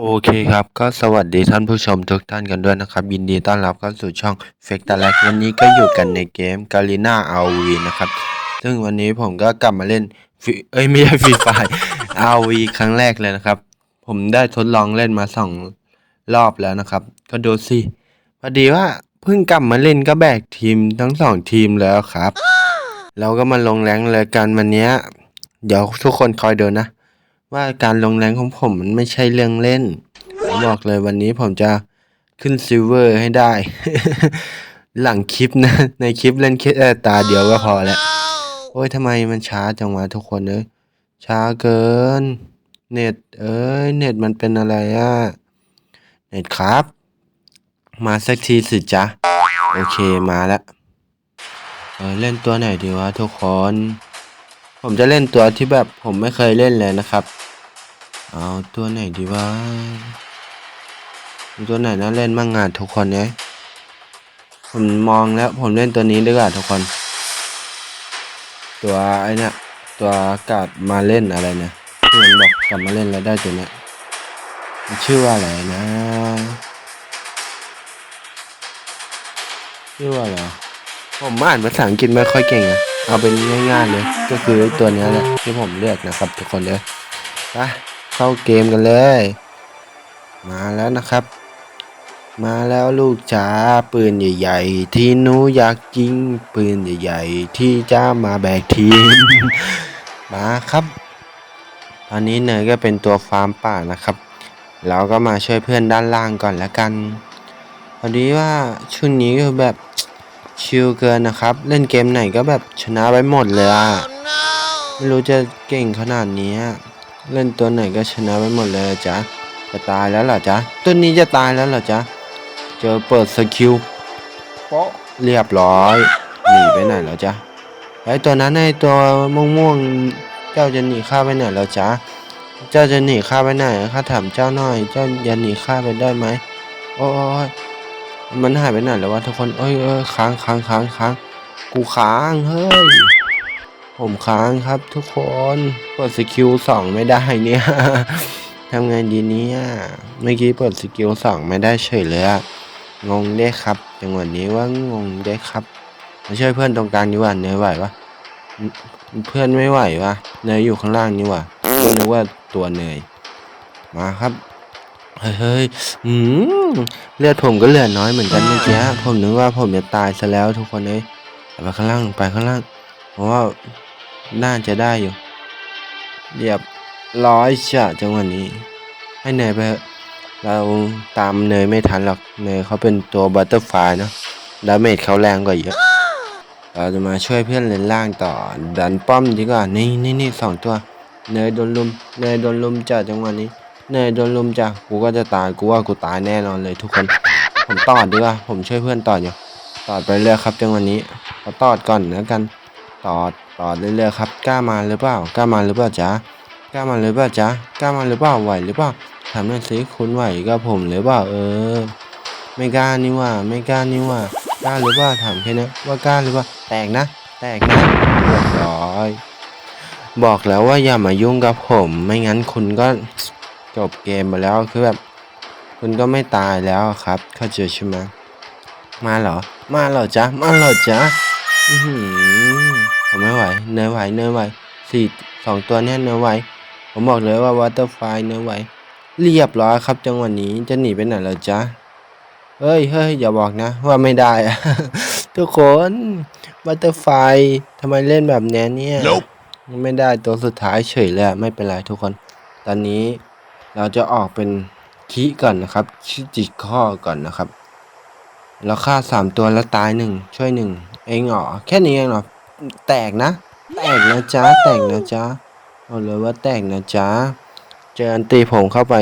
โอเคครับ ก็สวัสดีท่านผู้ชมทุกท่านกันด้วยนะครับ ยินดีต้อนรับเข้าสู่ช่องเฟกต l แลกวันนี้ก็อยู่กันในเกมกาลิน่าอาวีนะครับ ซึ่งวันนี้ผมก็กลับมาเล่นเอ้ยไม่ใช่ฟรีไฟอาวีครั้งแรกเลยนะครับ ผมได้ทดลองเล่นมาสองรอบแล้วนะครับ ก็ดูสิพอดีว่าเพิ่งกลับมาเล่นก็แบกทีมทั้งสองทีมแล้วครับ เราก็มาลงแรงเลยกันวันนี้เดี๋ยวทุกคนคอยเดูนะ ว่าการลงแรงของผมมันไม่ใช่เรื่องเล่น ผมบอกเลยวันนี้ผมจะขึ้นซิลเวอร์ให้ได้ หลังคลิปนะ ในคลิปเล่นแค่ตาเดียวก็พอแล้ว โอ้ยทำไมมันช้าจังวะทุกคนเอ้ยช้าเกิน เน็ต เอ้ย เน็ตมันเป็นอะไรอะเน็ตครับ มาสักทีสิจ๊ะ โอเคมาแล้วเออเล่นตัวไหนดีวะทุกคน ผมจะเล่นตัวที่แบบผมไม่เคยเล่นเลยนะครับ เอาตัวไหนดีวะตัวไหนน่าเล่นบ้างงานทุกคนเนี่ยผมมองแล้วผมเล่นตัวนี้ดีกว่าทุกคน ตัวไอ้เนี่ยตัวกลับมาเล่นอะไรเนี่ยที่มันบอกกลับมาเล่นแล้วได้ตัวเนี้ยมันชื่อว่าอะไรนะ ชื่อว่าอะไรผมอ่านภาษาอังกฤษไม่ค่อยเก่งอะเอาเป็นง่ายๆเลย ก็คือตัวเนี้ยแหละที่ผมเลือกนะครับทุกคนเลยไป เข้าเกมกันเลย มาแล้วนะครับ มาแล้วลูกจ๋าปืนใหญ่ ๆ ที่หนูอยากยิงปืนใหญ่ ๆ ที่จะมาแบกทีมมาครับ ตอนนี้เนยก็เป็นตัวฟาร์มป่านะครับเราก็มาช่วยเพื่อนด้านล่างก่อนแล้วกันพอดีว่าช่วงนี้ก็แบบชิลเกินนะครับ เล่นเกมไหนก็แบบชนะไปหมดเลยอะไม่รู้จะเก่งขนาดนี้ เล่นตัวไหนก็ชนะไปหมดเลยจ๊ะจะตายแล้วเหรอจ๊ะตัวนี้จะตายแล้วเหรอจ๊ะเจอเปิดสกิลโปะเรียบร้อยหนีไปไหนแล้วจ๊ะไอตัวนั้นไอตัวม่วงๆเจ้าจะหนีข้าไปไหนแล้วจ๊ะเจ้าจะหนีข้าไปไหนข้าถามเจ้าหน่อย เจ้าอย่าหนีข้าไปได้ไหมโอ้ยมันหายไปไหนแล้ววะทุกคนเอ้ยเอ้ยค้างค้างค้างค้างกูค้างเฮ้ย ผมค้างครับทุกคนเปิดสกิลสองไม่ได้เนี่ยทำไงดีเนี่ยเมื่อกี้เปิดสกิลสองไม่ได้เฉยเลยอะงงได้ครับจังหวะนี้ว่างงได้ครับมาช่วยเพื่อนตรงกลางดีกว่าเนยไหวปะเพื่อนไม่ไหววะเนยอยู่ข้างล่างนี่ว่าก็นึกว่าตัวเนยมาครับเฮ้ยเฮ้ยอืมเลือดผมก็เหลือน้อยเหมือนกันเมื่อกี้ผมนึกว่าผมจะตายซะแล้วทุกคนเลยไปข้างล่างไปข้างล่างเพราะว่า น่าจะได้อยู่ เรียบร้อยจ้ะจังหวะนี้ ให้เนยไปเราตามเนยไม่ทันหรอกเนยเขาเป็นตัวบัตเตอร์ฟลายเนาะดาเมจเขาแรงกว่าเยอะเราจะมาช่วยเพื่อนเลนล่างต่อ ดันป้อมดีกว่านี่นี่นี่สองตัว เนยโดนลุมเนยโดนลุมจ้ะจังหวะนี้ เนยโดนลุมจ้ะกูก็จะตายกูว่ากูตายแน่นอนเลยทุกคน ผมตอดดีกว่าผมช่วยเพื่อนตอดอยู่ตอดไปเรื่อยครับจังหวะนี้ขอตอดก่อนแล้วกัน ตอดตอดเรื่อยๆครับกล้ามาหรือเปล่ากล้ามาหรือเปล่าจ๊ะกล้ามาหรือเปล่าจ๊ะกล้ามาหรือเปล่าไหวหรือเปล่าถามหน่อยสิคุณไหวกับผมหรือเปล่าเออ ไม่กล้านี่ว่า ไม่กล้านี่ว่า กล้าหรือเปล่าถามแค่นี้ว่ากล้าหรือเปล่าแตกนะ แตกนะเรียบร้อยบอกแล้วว่าอย่ามายุ่งกับผม ไม่งั้นคุณก็จบเกมไปแล้วคือแบบ คุณก็ไม่ตายแล้วครับเข้าใจใช่ไหมมาเหรอ มาเหรอจ๊ะ มาเหรอจ๊ะ อือหือผมไม่ไหวเนื้อไหวเนื้อไหวสี่สองตัวเนี้ยเนื้อไหวผมบอกเลยว่าวอเตอร์ไฟเนื้อไหวเรียบร้อยครับ จังหวะนี้จะหนีไปไหนแล้วจ๊ะเฮ้ยเฮ้ยอย่าบอกนะ ว่าไม่ได้อะทุกคนบัตเตอร์ไฟทำไมเล่นแบบเนี้ยเนี่ยไม่ได้ตัวสุดท้ายเฉยเลยอะไม่เป็นไรทุกคน ตอนนี้เราจะออกเป็นคีก่อนนะครับชิจิข้อก่อนนะครับ แล้วฆ่าสามตัวแล้วตายหนึ่งช่วยหนึ่งเองเหรอแค่นี้เองเหรอแตกนะ แตกนะจ๊ะแตกนะจ๊ะเอาเลยว่าแตกนะจ๊ะเจออันตีผมเข้าไป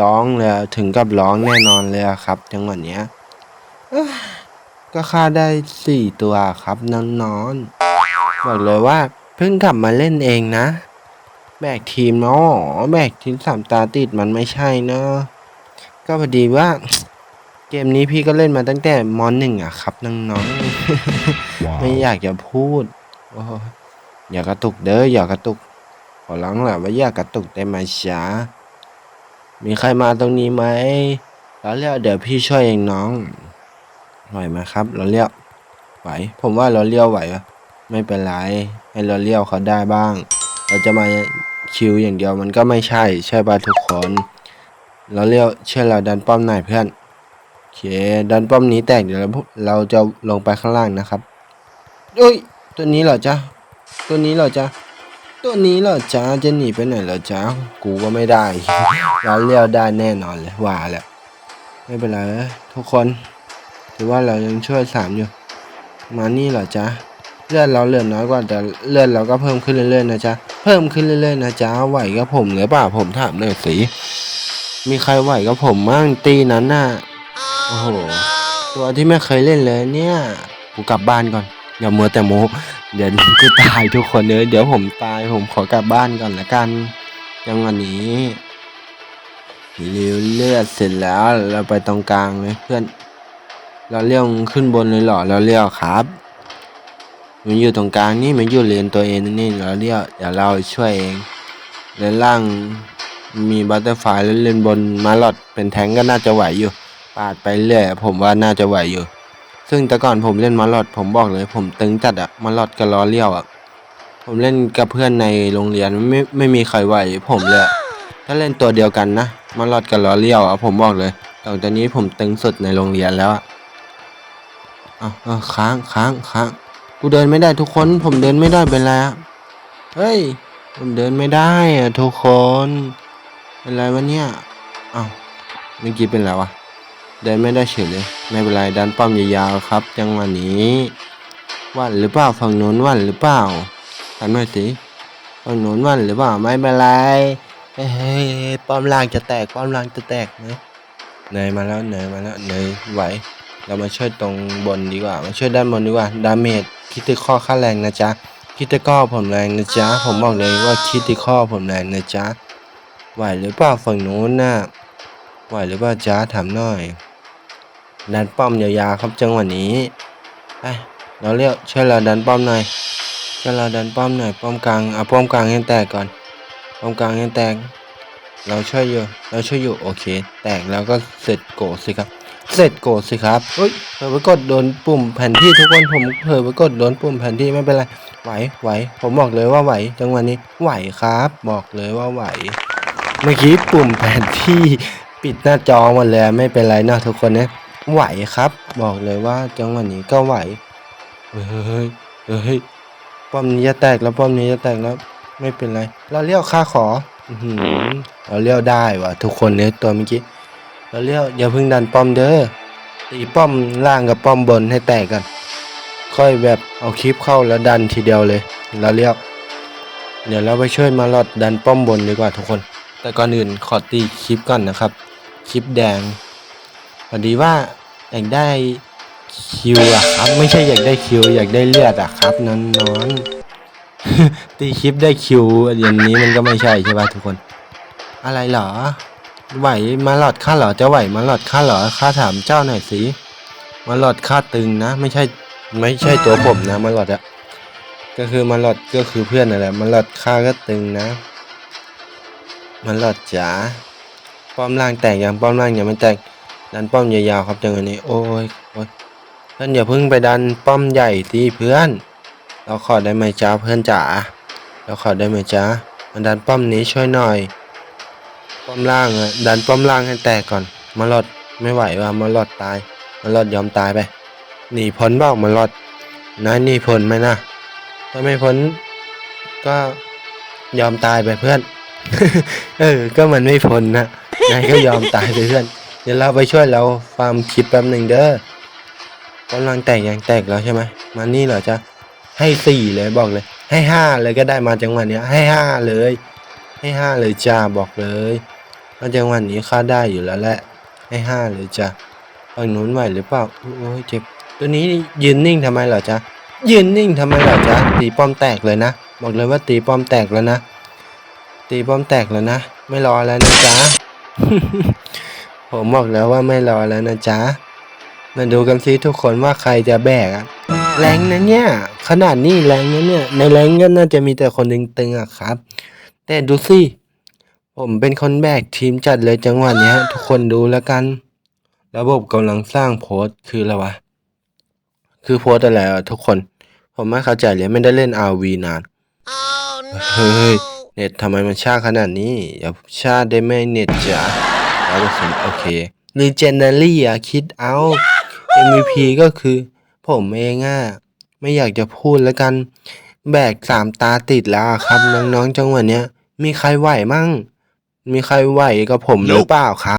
ร้องเลยถึงกับร้องแน่นอนเลยครับจังหวะเนี้ยก็ฆ่าได้สี่ตัวครับนอนๆบอกเลยว่าเพิ่งกลับมาเล่นเองนะ แบกทีมเนาะแบกทีมสามตาติดมันไม่ใช่เนาะก็พอดีว่า เกมนี้พี่ก็เล่นมาตั้งแต่มหนึ่งอะครับน้องๆ ไม่อยากจะพูดโอ้ยอย่ากระตุกเด้ออย่ากระตุก ขอร้องแหละว่าอย่ากระตุกได้ไหมจ๊ะมีใครมาตรงนี้ไหมเราเรียกเดี๋ยวพี่ช่วยเองน้องไหวไหมครับ เราเรียกไหว ผมว่าเราเลี้ยวไหวอะไม่เป็นไร ให้เราเลี้ยวเขาได้บ้าง เราจะมาคิวอย่างเดียวมันก็ไม่ใช่ ใช่ป่ะทุกคน เราเลี้ยวเชื่อเราดันป้อมหน่อยเพื่อนโอ เค ดันป้อมนี้แตกเดี๋ยวเราเราจะลงไปข้างล่างนะครับเอ้ย ตัวนี้เหรอจ๊ะ ตัวนี้เหรอจ๊ะ ตัวนี้เหรอจ๊ะ จะหนีไปไหนเหรอจ๊ะ กูก็ไม่ได้เราเลี้ยวได้แน่นอนเลยว่าแล้วไม่เป็นไรทุกคน ถือว่าเรายังช่วยสามอยู่ มานี่เหรอจ๊ะ เลือดเราเหลือน้อยกว่าแต่เลือดเราก็เพิ่มขึ้นเรื่อยๆนะจ๊ะ เพิ่มขึ้นเรื่อยๆนะจ๊ะ ไหวกับผมหรือเปล่าผมถามหน่อยสิ มีใครไหวกับผมมั่งตีนั้นน่ะ โอ้โห ตัวที่ไม่เคยเล่นเลยเนี่ย กูกลับบ้านก่อน อย่ามัวแต่โมเดี๋ยวกูตายทุกคนเลยเดี๋ยวผมตายผมขอกลับบ้านก่อนละกันจังวะนี้ริวเลือดเสร็จแล้วเราไปตรงกลางเลยเพื่อน เราเลี้ยวขึ้นบนเลยหรอเราเลี้ยวครับ มันอยู่ตรงกลางนี่มันอยู่เลนตัวเองนี่เราเลี้ยวเดี๋ยวเราช่วยเองเลนล่างมีบัตเตอร์ไฟแล้วเลนบนมาลอดเป็นแทงก็น่าจะไหวอยู่ ปาดไปเรื่อยผมว่าน่าจะไหวอยู่ ซึ่งแต่ก่อนผมเล่นมาลอดผมบอกเลย ผมตึงจัดอะมาลอดกับล้อเลี้ยวอะผมเล่นกับเพื่อนในโรงเรียนไม่ไม่มีใครไหวผมเลยถ้าเล่นตัวเดียวกันนะมาลอดกับล้อเลี้ยวอะผมบอกเลยหลังจากนี้ผมตึงสุดในโรงเรียนแล้วอะอ้าวอ้าค้างค้างค้างกูเดินไม่ได้ทุกคน ผมเดินไม่ได้เป็นไรอะเฮ้ยผมเดินไม่ได้อะทุกคน เป็นไรวะเนี่ยอ้าวเมื่อกี้เป็นไรวะ เดินไม่ได้เฉยเลยไม่เป็นไรดันป้อมยาวๆครับ จังหวะนี้วันหรือเปล่าฝั่งโน้นวันหรือเปล่าถามหน่อยสิฝั่งโน้นวันหรือเปล่าไม่เป็นไรเฮ้ยป้อมล่างจะแตกป้อมล่างจะแตกนะเหนื่อยมาแล้วเหนื่อยมาแล้วเหนื่อยไหวเรามาช่วยตรงบนดีกว่า มาช่วยด้านบนดีกว่าดาเมจคิดติคอค่าแรงนะจ๊ะคิดติคอผมแรงนะจ๊ะผมบอกเลยว่าคิดติคอผมแรงนะจ๊ะไหวหรือเปล่าฝั่งโน้นน่ะไหวหรือเปล่าจ๊ะถามหน่อย ดันป้อมยาวๆครับจังหวะนี้ไปเราเรียกช่วยเราดันป้อมหน่อยช่วยเราดันป้อมหน่อยป้อมกลางเอาป้อมกลางให้แตกก่อนป้อมกลางให้แตก เราช่วยอยู่เราช่วยอยู่โอเค แตกแล้วก็เสร็จโกรธสิครับ เสร็จโกรธสิครับเฮ้ยเผลอไปกดโดนปุ่มแผนที่ทุกคนผมเผลอไปกดโดนปุ่มแผนที่ไม่เป็นไรไหวไหวผมบอกเลยว่าไหวจังหวะนี้ไหวครับ บอกเลยว่าไหวเมื่อกี้ปุ่มแผนที่ปิดหน้าจอหมดเลยไม่เป็นไรนะทุกคนนะ ไหวครับ บอกเลยว่าจังหวะนี้ก็ไหวเฮ้ยเฮ้ยเฮ้ยป้อมนี้จะแตกแล้วป้อมนี้จะแตกแล้ว ไม่เป็นไร เราเลี้ยวค่าขออเราเลี้ยวได้ว่ะทุกคนเนี่ยตัวเมื่อกี้เราเลี้ยวอย่าเพิ่งดันป้อมเด้อตีป้อมล่างกับป้อมบนให้แตกกัน ค่อยแบบเอาคลิปเข้าแล้วดันทีเดียวเลย เราเลี้ยวเดี๋ยวเราไปช่วยมาลอดดันป้อมบนดีกว่าทุกคน แต่ก่อนอื่นขอตีคลิปก่อนนะครับ คลิปแดงพอดีว่า อยากได้คิวอะครับ ไม่ใช่อยากได้คิว อยากได้เลือดอะครับนอนนอนตีคลิปได้คิวอย่างนี้มันก็ไม่ใช่ใช่ป่ะทุกคน อะไรเหรอ ไหวมาหลอดค่าเหรอจะไหวมาหลอดค่าเหรอค่าถามเจ้าหน่อยสิมาหลอดค่าตึงนะ ไม่ใช่ไม่ใช่ตัวผมนะมาหลอดอะก็คือมาหลอดก็คือเพื่อนนั่นแหละมาหลอดค่าก็ตึงนะมันหลอดจ๋าป้อมล่างแตกยังป้อมล่างยังไม่แตก ดันป้อมยาวๆครับจังหวะนี้โอ้ยโอ้ยเพื่อนอย่าเพิ่งไปดันป้อมใหญ่สิเพื่อน เราขอได้ไหมจ้าเพื่อนจ๋าเราขอได้ไหมจ้ามาดันป้อมนี้ช่วยหน่อย ป้อมล่างอะดันป้อมล่างให้แตกก่อน มาหลอดไม่ไหวว่ะมาหลอดตาย มาหลอดยอมตายไปหนีพ้นเปล่ามาหลอดนะหนีพ้นไหมนะถ้าไม่พ้นก็ยอมตายไปเพื่อน เออ ก็มันไม่พ้นนะนายก็ยอมตายไปเพื่อน เดี๋ยวเราไปช่วยเราฟาร์มคลิปแป๊บหนึ่งเด้อกำลังแตกยังแตกแล้วใช่ไหมมานี่เหรอจ๊ะให้สี่เลยบอกเลย ให้ห้าเลยก็ได้มาจังหวะเนี้ย ให้ห้าเลย ให้ห้าเลยจ้าบอกเลยมาจังหวะนี้ค่าได้อยู่แล้วแหละ ให้ห้าเลยจ้ะฝั่งนู้นไหวหรือเปล่าโอ้ยเจ็บตัวนี้ยืนนิ่งทำไมเหรอจ๊ะยืนนิ่งทำไมเหรอจ๊ะตีป้อมแตกเลยนะบอกเลยว่าตีป้อมแตกแล้วนะตีป้อมแตกแล้วนะไม่รอแล้วนะจ๊ะ ผมบอกแล้วว่าไม่รอแล้วนะจ๊ะ มาดูกันซิทุกคนว่าใครจะแบกอะแรงนะเนี่ย ขนาดนี้แรงนะเนี่ย ในแรงก็น่าจะมีแต่คนตึงๆอะครับ แต่ดูสิผผมเป็นคนแบกทีมจัดเลยจังหวะเนี้ย ทุกคนดูแล้วกัน ระบบกำลังสร้างโพสต์คืออะไรวะ คือโพสต์อะไรอะทุกคน ผมไม่เข้าใจเลยไม่ได้เล่น RV นาน เฮ้ย เน็ตทำไมมันช้าขนาดนี้อย่าช้าได้ไหมเน็ตจ๋า ร้อยเปอร์เซ็นต์โอเค Legendary อะ คิดเอา MVP ก็คือ ผมเองอะ ไม่อยากจะพูดแล้วกัน แบกสามตาติดแล้วครับ น้องๆจังหวะเนี้ย มีใครไหวมั่ง มีใครไหวกับผมหรือเปล่าครับ